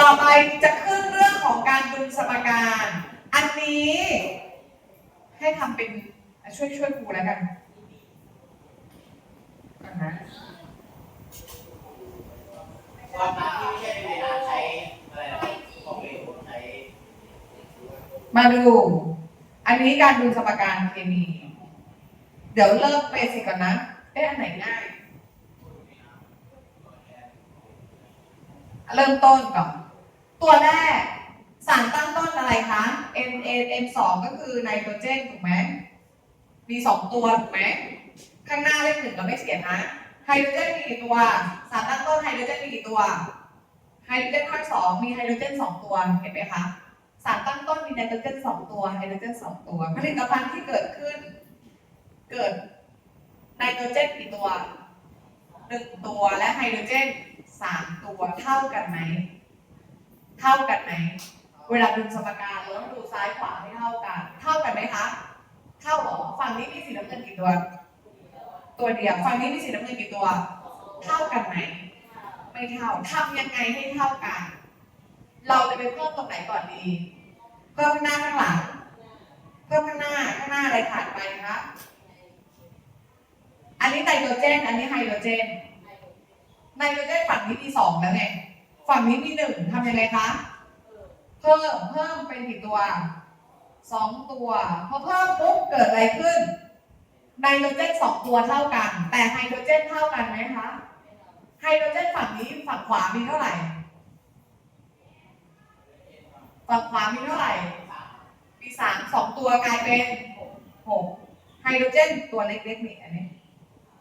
ต่อไปจะขึ้นเรื่องของการดึงสมการ อันนี้ให้ทำเป็นช่วยช่วยครูแล้วกันอ่าฮะความรักที่ไม่ใช่ในเวลาใช้อะไรนะของเร็วใช้มาดู อันนี้การดูสมการเคมี เดี๋ยวเริ่มเบสิกก่อนนะเอ๊ะอันไหนง่าย เริ่มต้นก่อน ตัวแรกสารตั้งต้นอะไรคะ N A N 2ก็คือไนโตรเจนถูกไหมมีสองตัวถูกไหมข้างหน้าเลขหนึ่งเราไม่เขียนนะไฮโดรเจนมีกี่ตัว สารตั้งต้นไฮโดรเจนมีกี่ตัวไฮโดรเจนภาคสองมีไฮโดรเจนสองตัวเห็นไหมคะสารตั้งต้นมีไนโตรเจนสองตัวไฮโดรเจนสองตัว ผลิตภัณฑ์ที่เกิดขึ้น เกิดไนโตรเจนกี่ตัวหนึ่งตัวและไฮโดรเจนสามตัวเท่ากันไหม เท่ากันไหม เวลาดูสมการเราต้องดูซ้ายขวาให้เท่ากัน เท่ากันไหมคะ เท่าหรอ ฝั่งนี้มีสีน้ำเงินกี่ตัว ตัวเดียว ฝั่งนี้มีสีน้ำเงินกี่ตัว เท่ากันไหม ไม่เท่าทำยังไงให้เท่ากัน เราจะไปเพิ่มตรงไหนก่อนดี เพิ่มข้างหน้าข้างหลัง เพิ่มข้างหน้า ข้างหน้าอะไรขาดไปคะ อันนี้ไนโตรเจน อันนี้ไฮโดรเจน ไนโตรเจนฝั่งนี้มีสองแล้วไง ฝั่งนี้มีหนึ่งทำยังไงคะ เพิ่มเพิ่มเป็นกี่ตัวสองตัวพอเพิ่มปุ๊บเกิดอะไรขึ้นไนโตรเจนสองตัวเท่ากัน แต่ไฮโดรเจนเท่ากันไหมคะไฮโดรเจนฝั่งนี้ฝั่งขวามีเท่าไหร่ ฝั่งขวามีเท่าไหร่มีสามสองตัวกลายเป็นหกไฮโดรเจนตัวเล็กๆนี่อันนี้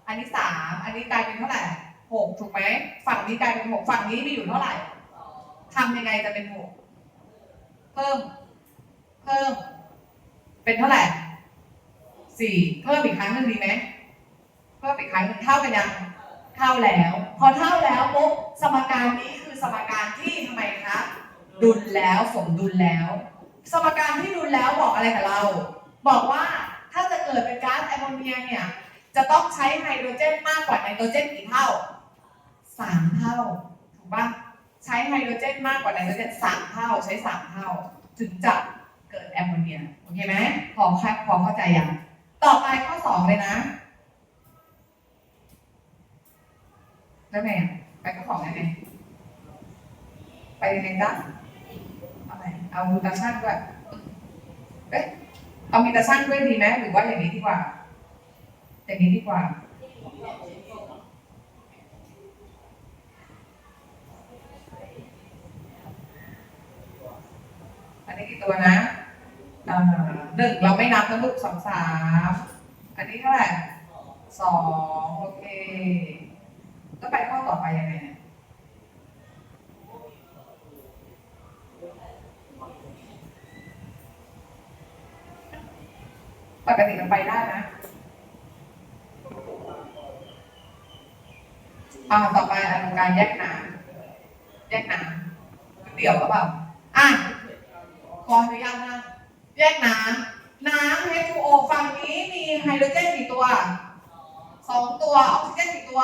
อันนี้สามอันนี้กลายเป็นเท่าไหร่ หกถูกไหมฝั่งนี้กลายเป็นหกฝั่งนี้มีอยู่เท่าไหร่ทำยังไงจะเป็นหกเพิ่ม เพิ่ม เป็นเท่าไหร่สี่เพิ่มอีกครั้งหนึ่งดีไหมเพิ่มอีกครั้งหนึ่งเท่ากันยังเท่าแล้ว พอเท่าแล้วปุ๊บสมการนี้คือสมการที่ทำไมคะดุลแล้วสมดุลแล้ว สมการที่ดุลแล้วบอกอะไรกับเรา บอกว่าถ้าจะเกิดเป็นก๊าซแอมโมเนียเนี่ยจะต้องใช้ไฮโดรเจนมากกว่าไนโตรเจนกี่เท่า สามเท่าถูกปะใช้ไฮโดรเจนมากกว่าไนโตรเจนสามเท่าใช้สามเท่า ถึงจะเกิดแอมโมเนียโอเคไหมพอเข้าพอเข้าใจยังต่อไปข้อสองเลยนะ แล้วไงอะไปข้อสองยังไงไปยังไงจ๊ะเอาไหนเอามูตาชั่นด้วยเอ๊ะเอามีตาชั่นด้วยดีไหมหรือว่าอย่างนี้ดีกว่าอย่างนี้ดีกว่า อันนี้กี่ ตัวนะอ่าหนึ่งเราไม่นับนะลูกสองสามอันนี้เท่าไหร่สองโอเคแล้วไปข้อต่อไปยังไงเนี่ยปกติมันไปได้นะ อ่า ต่อไปอันการแยกน้ำแยกน้ำเดี่ยวหรือเปล่าอะ ขออนุญาตนะแยกน้ำน้ำ H2O ฝั่งนี้มีไฮโดรเจนกี่ตัวสองตัวออกซิเจนกี่ตัว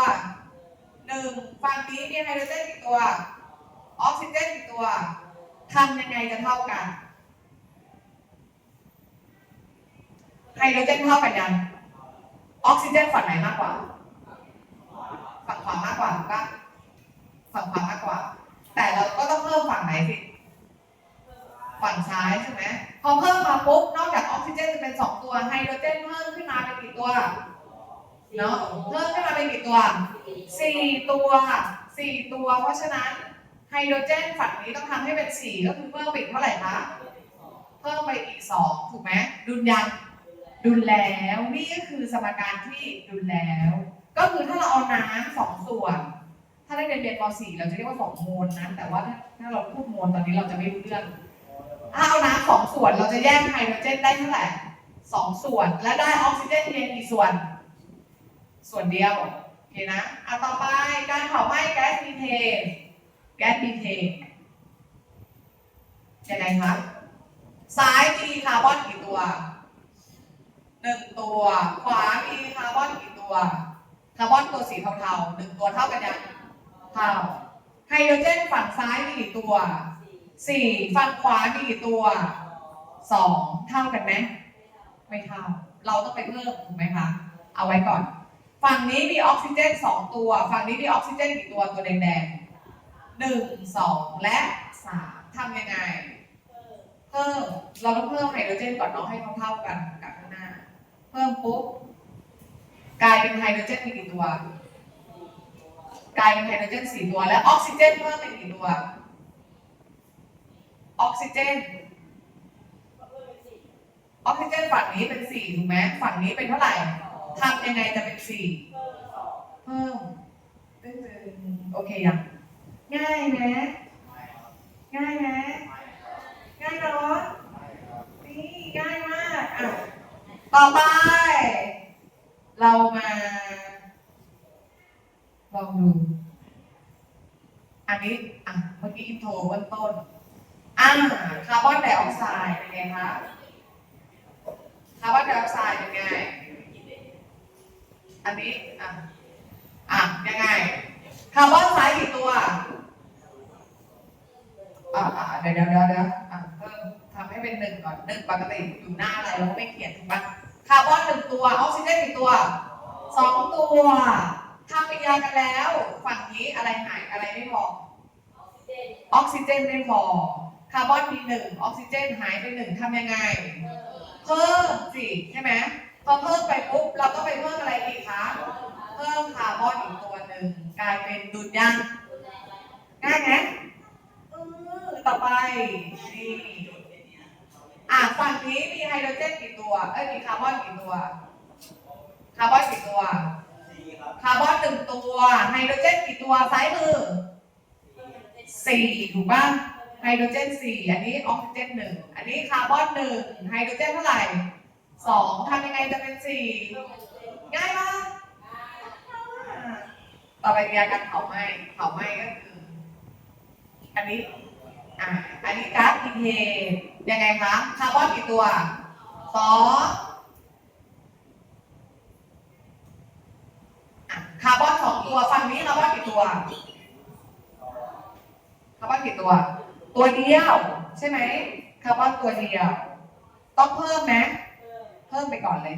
หนึ่งฝั่งนี้มีไฮโดรเจนกี่ตัวออกซิเจนกี่ตัวทำยังไงจะเท่ากันไฮโดรเจนเท่ากันยังออกซิเจนฝั่งไหนมากกว่า ฝั่งขวามากกว่าถูกปะฝั่งขวามากกว่า แต่เราก็ต้องเพิ่มฝั่งไหนสิ ฝั่งซ้ายใช่ไหมพอเพิ่มมาปุ๊บนอกจากออกซิเจนจะเป็นสองตัวไฮโดรเจนเพิ่มขึ้นมาเป็นกี่ตัวเนาะเพิ่มขึ้นมาเป็นกี่ตัวสี่ตัวสี่ตัว เพราะฉะนั้นไฮโดรเจนฝั่งนี้ต้องทำให้เป็นสี่ก็คือเพิ่มไปอีกเท่าไหร่คะเพิ่มไปอีกสองถูกไหมดุลยังดุลแล้วนี่ก็คือสมการที่ดุลแล้ว ก็คือถ้าเราเอาน้ำสองส่วน ถ้าได้เรียนเรียนป .4 เราจะเรียกว่าสองโมลนะแต่ว่าถ้าเราพูดโมลตอนนี้เราจะไม่รู้เรื่อง ถ้าเอาน้ำสองส่วนเราจะแยกไฮโดรเจนได้เท่าไหร่สองส่วน และได้ออกซิเจนเพียงกี่ส่วน ส่วนเดียวโอเคนะอะต่อไปการเผาไหม้แก๊สมีเทน แก๊สมีเทนยังไงคะซ้ายมีคาร์บอนกี่ตัวหนึ่งตัว ขวามีคาร์บอนกี่ตัว คาร์บอนตัวสีเทาๆหนึ่งตัวเท่ากันยังเท่าไฮโดรเจนฝั่งซ้ายมีกี่ตัว สี่ฝั่งขวามีกี่ตัวสองเท่ากันไหมไม่เท่า เราต้องไปเพิ่มถูกไหมคะเอาไว้ก่อน ฝั่งนี้มีออกซิเจนสองตัว ฝั่งนี้มีออกซิเจนกี่ตัวตัวแดงๆหนึ่งสองและสามทำยังไงเพิ่มเราต้องเพิ่มไฮโดรเจนก่อนเนาะให้เท่าๆกันกับข้างหน้า เพิ่มปุ๊บกลายเป็นไฮโดรเจนมีกี่ตัวกลายเป็นไฮโดรเจนสี่ตัว และออกซิเจนเพิ่มเป็นกี่ตัว ออกซิเจน ออกซิเจนฝั่งนี้เป็นสี่ถูกไหมฝั่งนี้เป็นเท่าไหร่ทำยังไงจะเป็นสี่เพิ่มตึ้งๆโอเคยังง่ายไหมง่ายไหมง่ายเนาะนี่ง่ายมากอะต่อไป เรามาลองดู อันนี้อะเมื่อกี้อินโทรเบื้องต้น อ่าคาร์บอนไดออกไซด์เป็นไงคะคาร์บอนไดออกไซด์เป็นไง อันนี้ อะ อะ ยังไง คาร์บอนไซด์กี่ตัว อ่าอ่าเดี๋ยวเดี๋ยวเดี๋ยวเดี๋ยวอะเพิ่มทำให้เป็นหนึ่งก่อนหนึ่งปกติอยู่หน้าอะไรเราก็ไม่เขียนถูกปะคาร์บอนหนึ่งตัว ออกซิเจนกี่ตัวสองตัวทำปฏิกิริยากันแล้ว ฝั่งนี้อะไรหายอะไรไม่พอออกซิเจนไม่พอ คาร์บอนมีหนึ่งออกซิเจนหายไปหนึ่งทำยังไง เพิ่มสิใช่ไหมพอเพิ่มไปปุ๊บเราก็ไปเพิ่มอะไรอีกคะเพิ่มคาร์บอนอีกตัวหนึ่งกลายเป็นดุลยังง่ายไหมต่อไปนี่อะฝั่งนี้มีไฮโดรเจนกี่ตัว เอ้ยมีคาร์บอนกี่ตัว คาร์บอนกี่ตัวครับคาร์บอนหนึ่งตัว ไฮโดรเจนกี่ตัวซ้ายมือสี่ถูกป่ะ ไฮโดรเจนสี่อันนี้ออกซิเจนหนึ่งอันนี้คาร์บอนหนึ่งไฮโดรเจนเท่าไหร่สองทำยังไงจะเป็นสี่ง่ายมากต่อไปมีอาการเผาไหม้เผาไหม้ก็คือ อันนี้อ่าอันนี้ก๊าซอีเทนยังไงคะคาร์บอนกี่ตัวสองคาร์บอนสองตัวฝั่งนี้คาร์บอนกี่ตัวคาร์บอนกี่ตัว ตัวเดียว ใช่ไหมคาร์บอนตัวเดียว ต้องเพิ่มไหมเพิ่มไปก่อนเลย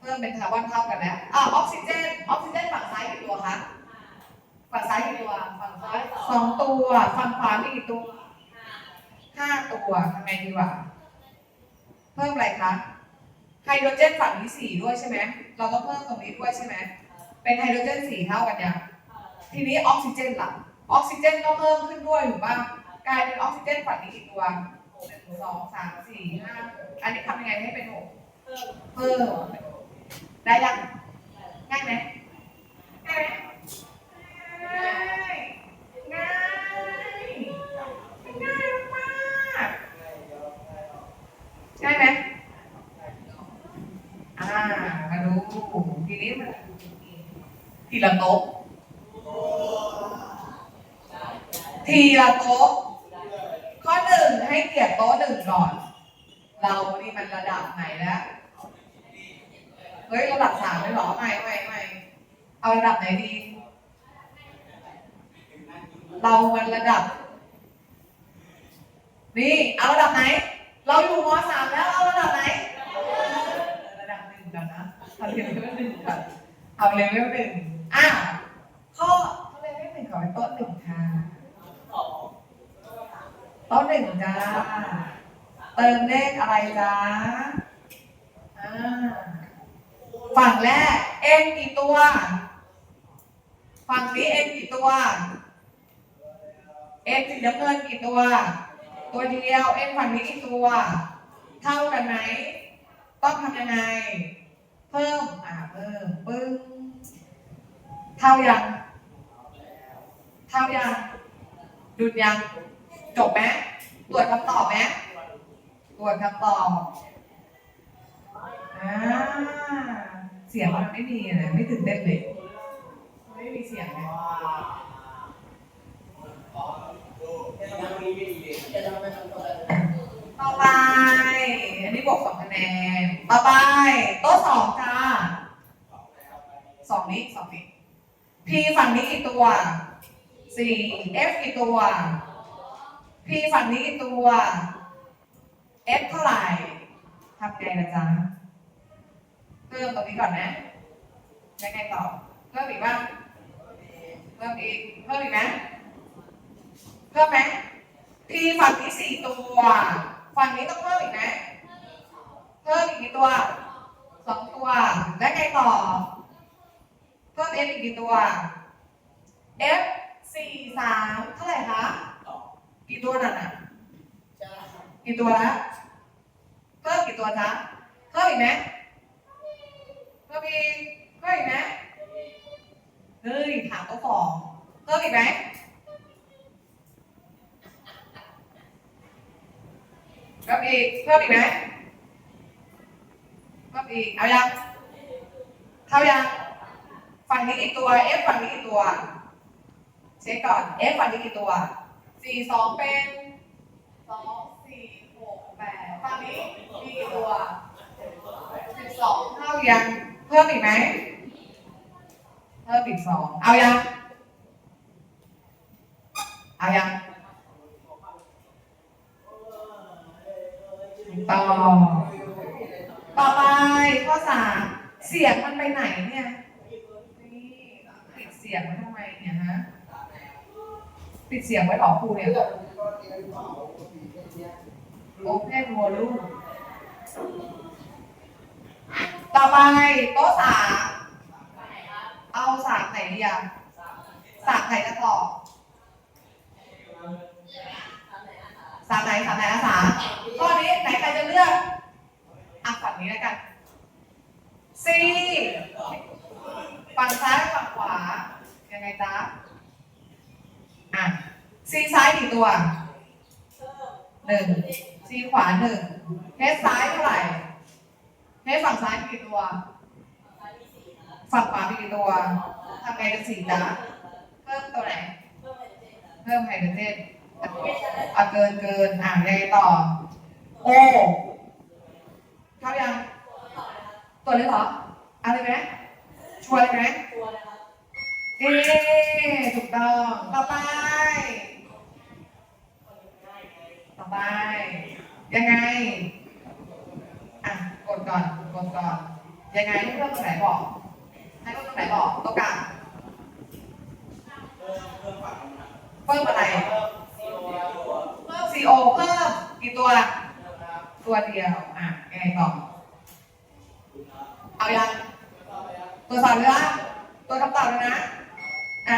เพิ่มเป็นคาร์บอนเท่ากันแล้วอ่าออกซิเจนออกซิเจนฝั่งซ้ายกี่ตัวคะฝั่งซ้ายกี่ตัวฝั่งซ้ายสองตัวฝั่งขวามีกี่ตัวห้าตัวทำไงดีวะเพิ่มอะไรคะไฮโดรเจนฝั่งนี้สี่ด้วยใช่ไหมเราต้องเพิ่มตรงนี้ด้วยใช่ไหมเป็นไฮโดรเจนสี่เท่ากันยังทีนี้ออกซิเจนล่ะออกซิเจนก็เพิ่มขึ้นด้วยถูกป่ะ กลายเป็นออกซิเจนฝั่งนี้กี่ตัวหนึ่งสองสามสี่ห้าอันนี้ทำยังไงให้เป็นหกเพิ่มได้ยังง่ายไหมง่ายไหมง่ายง่ายง่ายมากง่ายไหมอ่ามาดูทีนี้มันทีละโต๊ะทีละโต๊ะ ข้อหนึ่งให้เกียรติโต๊ะหนึ่งก่อน เรานี่มันระดับไหนแล้วเฮ้ยระดับสามเลยเหรอไม่ไม่ไม่เอาระดับไหนดี เรามันระดับ นี่เอาระดับไหน เราอยู่มสามแล้วเอาระดับไหนระดับหนึ่งก่อนนะเอาเลเวลหนึ่งก่อนเอาเลเวลหนึ่งอะข้อข้อเลเวลหนึ่งขอเป็นโต๊ะหนึ่งค่ะ โต๊ะหนึ่งจ้า เติมเลขอะไรจ้าอ่าฝั่งแรก n กี่ตัว ฝั่งนี้ n กี่ตัว n สีน้ำเงินกี่ตัว ตัวเดียว n ฝั่งนี้กี่ตัว เท่ากันไหม ต้องทำยังไง เพิ่ม อ่า เพิ่ม ปึ้ง เท่ายัง เท่ายังดุดยัง จบไหมตรวจคำตอบไหมตรวจคำตอบอ่าเสียงมันไม่มีเลยไม่ตื่นเต้นเลยไม่มีเสียงเลยยังมีไม่ดีเลยจะทำให้มันตรงกันต่อไป อันนี้บวกสองคะแนน ต่อไป โต๊ะสองจ้าสองนี้สองนี้พีฝั่งนี้กี่ตัวสี่ F กี่ตัว P ฝั่งนี้กี่ตัว F เท่าไหร่ทำไงนะจ๊ะเพิ่มตรงนี้ก่อนนะยังไงต่อเพิ่มอีกบ้างเพิ่มอีกเพิ่มอีกนะเพิ่มไหม P ฝั่งนี้สี่ตัว ฝั่งนี้ต้องเพิ่มอีกนะเพิ่มอีกกี่ตัวสองตัว และไงต่อ เพิ่ม F อีกกี่ตัว F สี่สามเท่าไหร่คะ กี่ตัวนั่นน่ะกี่ตัวละเพิ่มกี่ตัวจ๊ะเพิ่มอีกไหมเพิ่มอีกเพิ่มอีกไหมเฮ้ยถามตัวสองเพิ่มอีกไหมเพิ่มอีกเพิ่มอีกไหมเพิ่มอีกเอายังเท่ายังฝั่งนี้กี่ตัว F ฝั่งนี้กี่ตัว เช็คก่อน F ฝั่งนี้กี่ตัว สี่สองเป็นสองสี่หกแปดฝั่งนี้มีกี่ตัวสิบสองเท่ายัง เพิ่มอีกไหม เพิ่มอีกสองเอายัง เอายังต่อ ต่อไปข้อสามเสียงมันไปไหนเนี่ย นี่ปิดเสียงไว้ทำไมเนี่ยฮะ ปิดเสียงไว้หรอครูเนี่ย Open Volume ต่อไปโต๊ะสามเอาสามไหนดีอะสามไหนจะตอบสามไหนสามไหนอะสามข้อนี้ไหนใครจะเลือกอะฝั่งนี้แล้วกัน C ฝั่งซ้ายฝั่งขวายังไงจ๊ะ C ซ้ายกี่ตัวหนึ่งซีขวาหนึ่งเฮดซ้ายเท่าไหร่เฮดฝั่งซ้ายกี่ตัว ฝั่งขวามีกี่ตัวทำไงเป็นสี่จ๊ะเพิ่มตัวไหน เพิ่มไฮโดรเจนอะเกินเกินอะยังไงต่อ โอเท่ายังตัวเลยเหรออาเลยไหมชัวร์เลยไหมเอ๊ถูกต้อง ต่อไป ไป ยังไง อะ กดก่อน กดก่อน ยังไงให้เพิ่มตรงไหนบอก ให้เพิ่มตรงไหนบอกตัวกลางเพิ่มอะไร เพิ่ม CO เพิ่มกี่ตัว ตัวเดียว อะยังไงต่อเอายังตัวสอบเลยละตัวคำตอบเลยนะ อ่า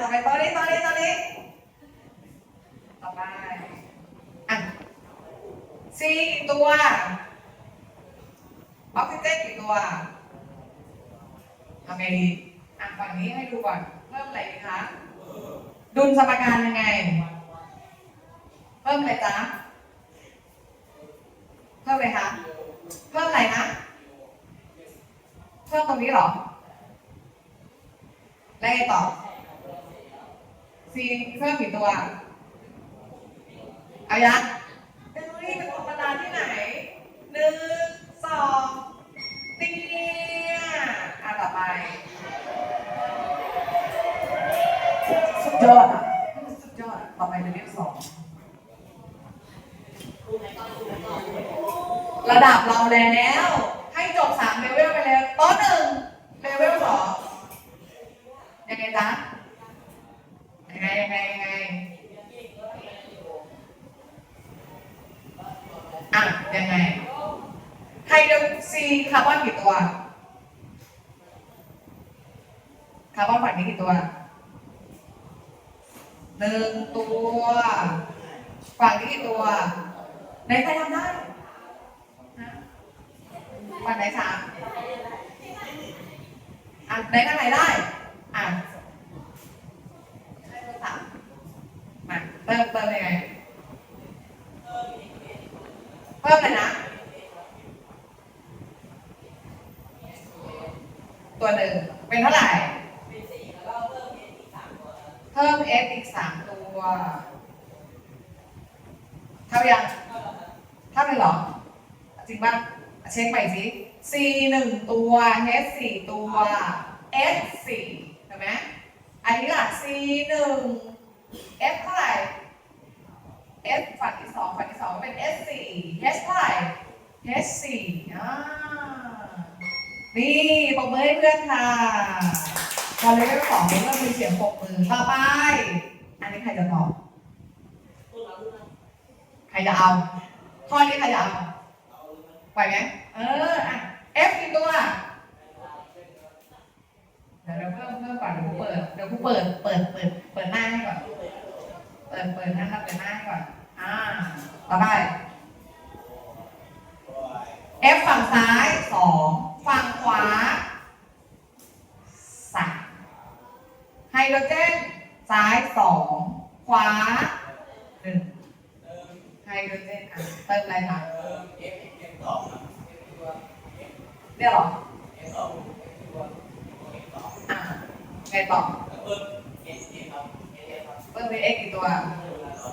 ต่อไปตัวนี้ตัวนี้ตัวนี้อไป อะ C กี่ตัวออกซิเจนกี่ตัวทำไงดีอะฝั่งนี้ให้ดูก่อนเพิ่มอะไรดีคะดุลสมการยังไง เพิ่มอะไรจ๊ะเพิ่มอะไรคะเพิ่มอะไรนะเพิ่มตรงนี้เหรอแล้วไงต่อ C เพิ่มกี่ตัว เอายัง เฮ้ยเป็นธรรมดาที่ไหนหนึ่งสองเนี่ยอะต่อไปสุดยอดอะสุดยอดต่อไปเลเวลสองระดับเราแล้ว ให้จบสามเลเวลไปเลยโต๊ะหนึ่งเลเวลสองยังไงจ๊ะยังไงยังไงยังไง อะยังไงไฮโดรซีคาร์บอนกี่ตัว คาร์บอนฝั่งนี้กี่ตัวหนึ่งตัวฝั่งนี้กี่ตัวไหนใครทำได้ฮะฝั่งไหนสามอะไหนทางไหนได้อะได้ตัวสามมาเติมเติมยังไง พิ่มเลยนะ ตัวหนึ่งเป็นเท่าไหร่เพิ่ม s อีกสามตัวเท่ายังเท่าเลยเหรอ จริงป่ะเช็คไปสิ c หนึ่งตัว h สี่ตัว s สี่เห็นไหมอันนี้ล่ะ C หนึ่ง F เท่าไหร่ F ฝั่งที่สองฝั่งที่สองเป็น S สี่ H เท่าไหร่ H สี่อ่านี่ปรบมือให้เพื่อนค่ะพอเลเวลสองเริ่มมีเสียงปรบมือต่อไป อันนี้ใครจะตอบใครจะเอาข้อนี้ใครจะเอาไหวไหมเอออะ F กี่ตัวเดี๋ยวเราเพิ่มเพิ่มก่อนเดี๋ยวกูเปิดเดี๋ยวกูเปิดเปิดเปิดเปิดหน้าให้ก่อน เปิดเปิดหน้าเปิดหน้าให้ก่อน อ่า ต่อไป F ฝั่งซ้ายสองฝั่งขวาสามไฮโดรเจน ซ้ายสองขวาหนึ่งไฮโดรเจนอะเติมอะไรคะเออ F F สองครับเนี่ยเหรอ F สอง F สองอะไงต่อเพิ่มเพิ่มเป็น x กี่ตัว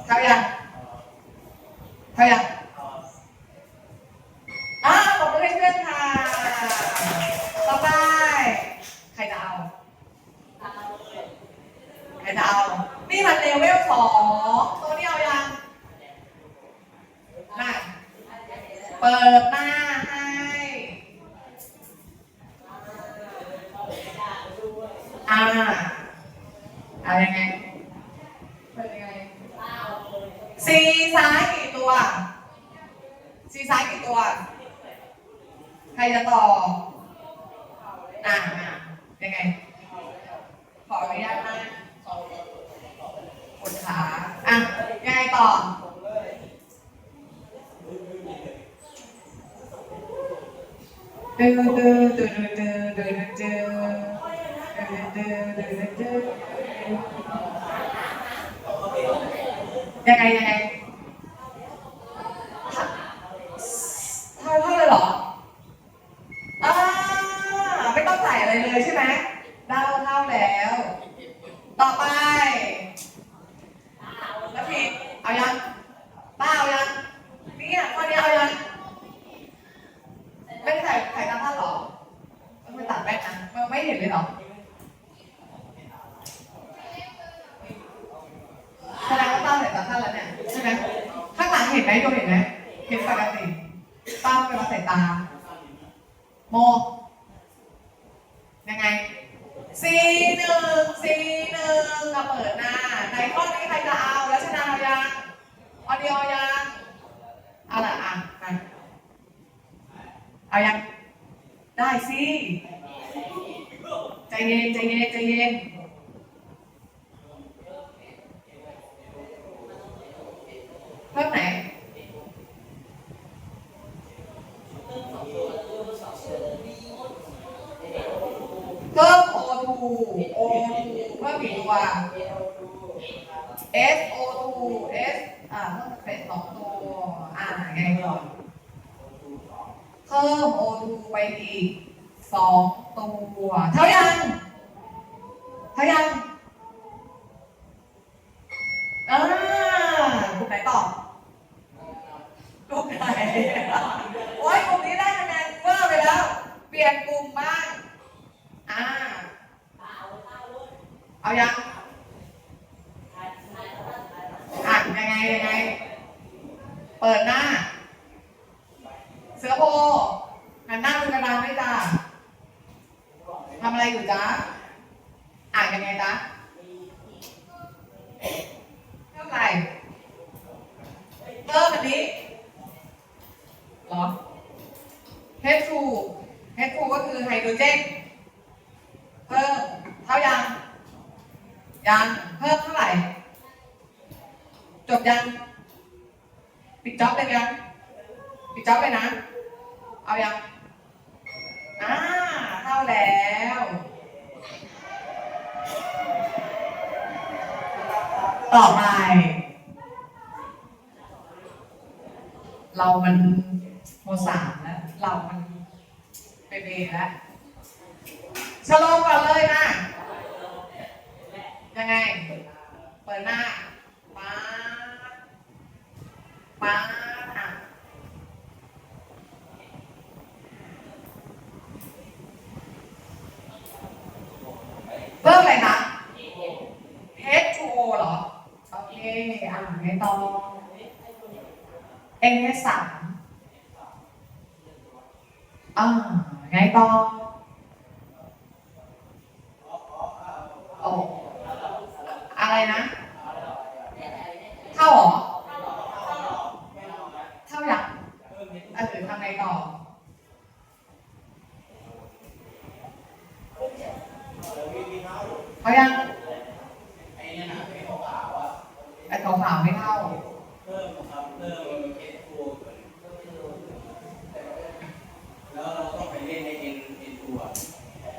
เท่ายัง 快点 ยังไงยังไงเท่าเท่าเลยเหรอ อ่าไม่ต้องใส่อะไรเลยใช่ไหมเดาเท่าแล้ว ต่อไปแล้วพีเอายังป้าเอายังเนี่ยข้อนี้เอายัง ไม่ได้ใส่ใส่ตาท่านหรอต้องไปตัดแว่นนะมันไม่เห็นเลยเหรอแสดงว่าต้าใส่ตาท่านแล้วเนี่ยใช่ไหมข้างหลังเห็นไหมโยเห็นไหมเห็นปกติต้าเป็นมาใส่ตา โม ยังไงสี่หนึ่งสี่หนึ่งก็เปิดหน้าในข้อนี้ใครจะเอาแล้วชนะเอายังเอาเดียวเอายังเอาละอะมาเอายัง ได้สิ ใจเย็นใจเย็นใจเย็นเพิ่มไหนเพิ่ม O2 O2 เพิ่มกี่ตัว SO2 S อ่าเพิ่มเป็นสองตัว อ่าไงก่อนเพิ่ม O2 ไปอีกสองตัวเท่ายังเท่ายังอ่ากลุ่มไหนตอบกลุ่มไหนโอ้ยกลุ่มนี้ได้คะแนนเพิ่มไปแล้ว เปลี่ยนกลุ่มบ้างอ่าเอายังอะยังไงยังไง เปิดหน้า เสือโพ หันหน้าดูกระดานด้วยจ้าทำอะไรอยู่จ๊ะอ่านยังไงจ๊ะเท่าไหร่เพิ่มอันนี้หรอ H2 H2 ก็คือไฮโดรเจนเพิ่มเท่ายัง ยังเพิ่มเท่าไหร่ จบยัง ปิดจ็อบเลยยังปิดจ็อบเลยนะ เอายัง อ่าเท่าแล้วต่อไป เรามันโมสามแล้ว เรามันเบเบแล้วชะลมก่อน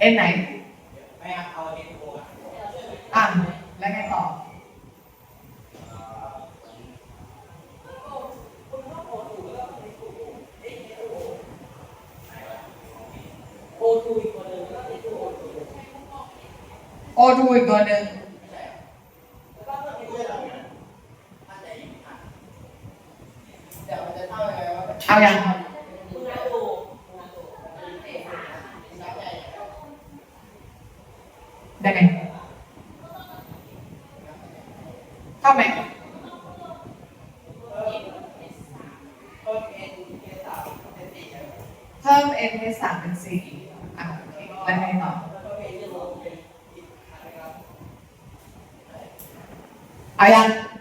at night. I,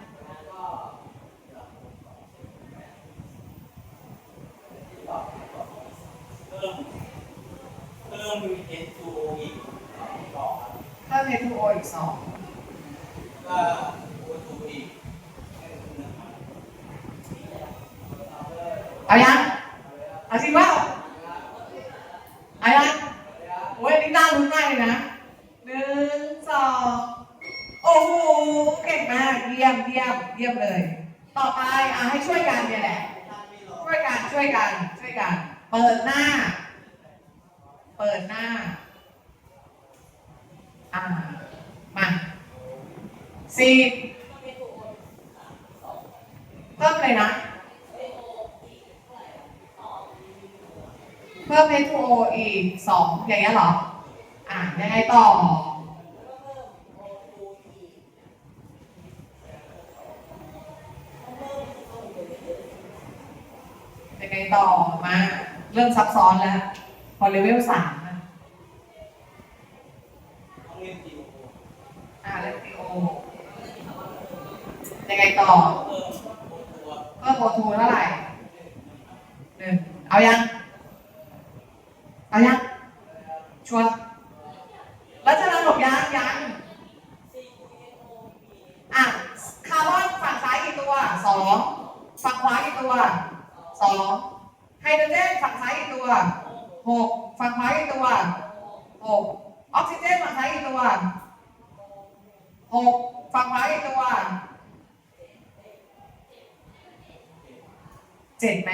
พิ่ม H2O อีกสองอย่างเงี้ยหรอ อ่ายังไงต่อ ยังไงต่อมา เริ่มซับซ้อนแล้ว พอเลเวลสามอ่าเลติโอยังไงต่อเพิ่มโอทูเท่าไหร่หนึ่งเอายัง เจ็ดไหม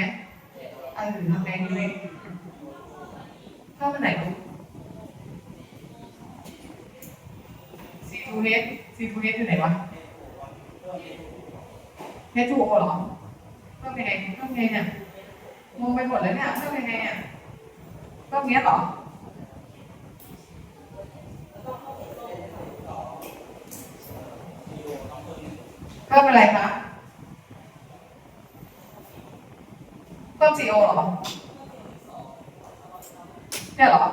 เออทำแรงด้วยเข้าไปไหนลูกซีทูเฮดซีทูเฮดอยู่ไหนวะเฮดทูโอหรอเพิ่มยังไงเพิ่มยังไงเนี่ยงงไปหมดเลยเนี่ยเพิ่มยังไงอะเพิ่มเงี้ยหรอเพิ่มอะไรคะ เพิ่ม CO อหรอเนี่ยเหรอ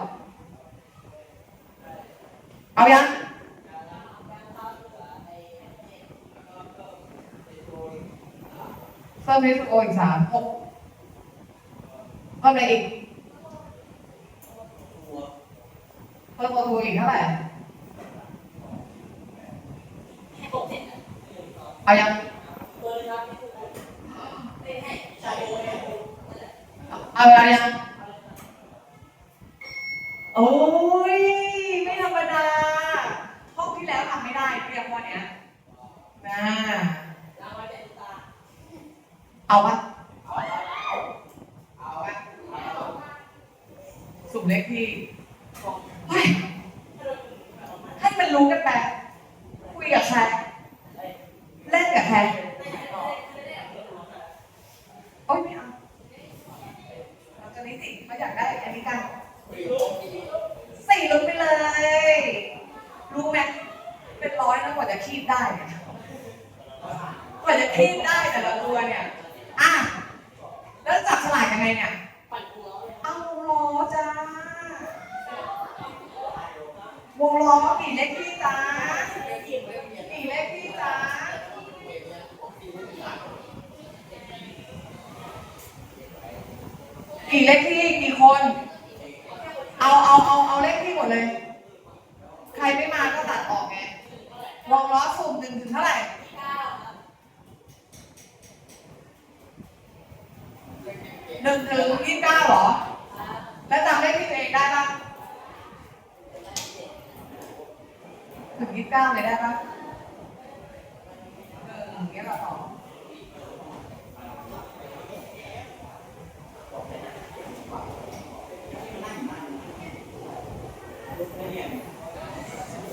เอายังเพิ่ม CO อีกสามหกเพิ่มอะไรอีก เพิ่มโอทูอีกเท่าไหร่เอายัง เอาอะไรอะโอ้ยไม่ธรรมดาห้องที่แล้วทำไม่ได้เรียกว่าเนี้ยนะเอาปะเอาปะสุ่มเล็กพี่ให้มันรู้กันไปคุยกับใครเล่นกับใคร จะคีบได้เนี่กว่าจะคีบได้แต่ละตัวเนี่ยอะแล้วจับฉลากยังไงเนี่ยเอาวงล้อจ้าวงล้อหนีเลขที่จ้ากี่เลขที่จ้ากี่เลขที่กี่คน เอาเอาเอาเอาเลขที่หมดเลย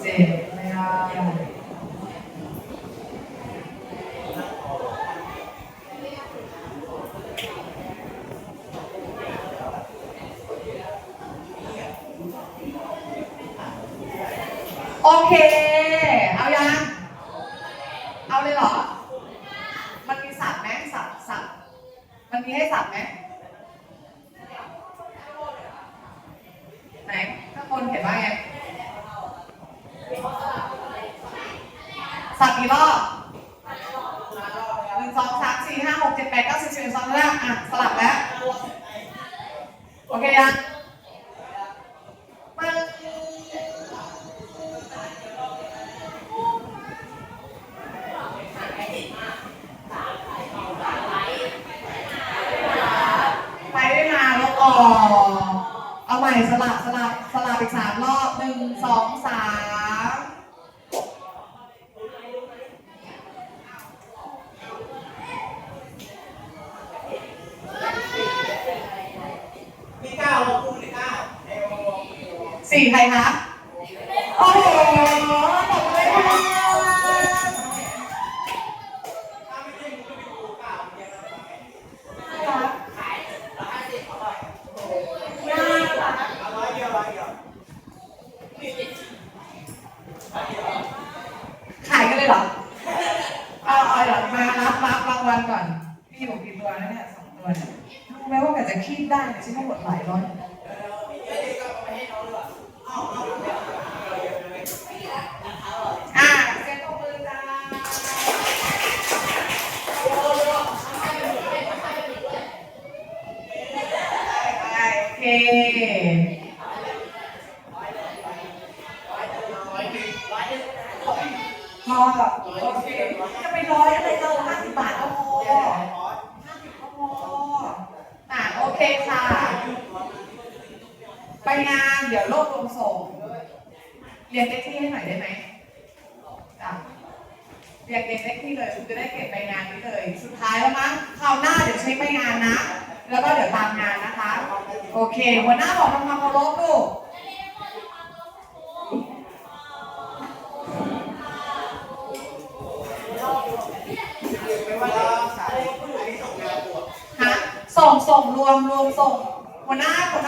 せ、お願いやれ。 อ๋อเอาใหม่สลับสลับสลับอีกสามรอบหนึ่งสองสามมีเก้าคู่หรืเก้าสี่ใครคะ โอ้โห วันก่อนพี่บอกกี่ตัวนะเนี่ยสองตัวเนี่ยรู้ไหมว่ากว่จะคีบได้เนี่ยใช้ทั้งหมดหลายร้อยเออพี่เยอะดีก็เอาไปให้น้องด้วยเอา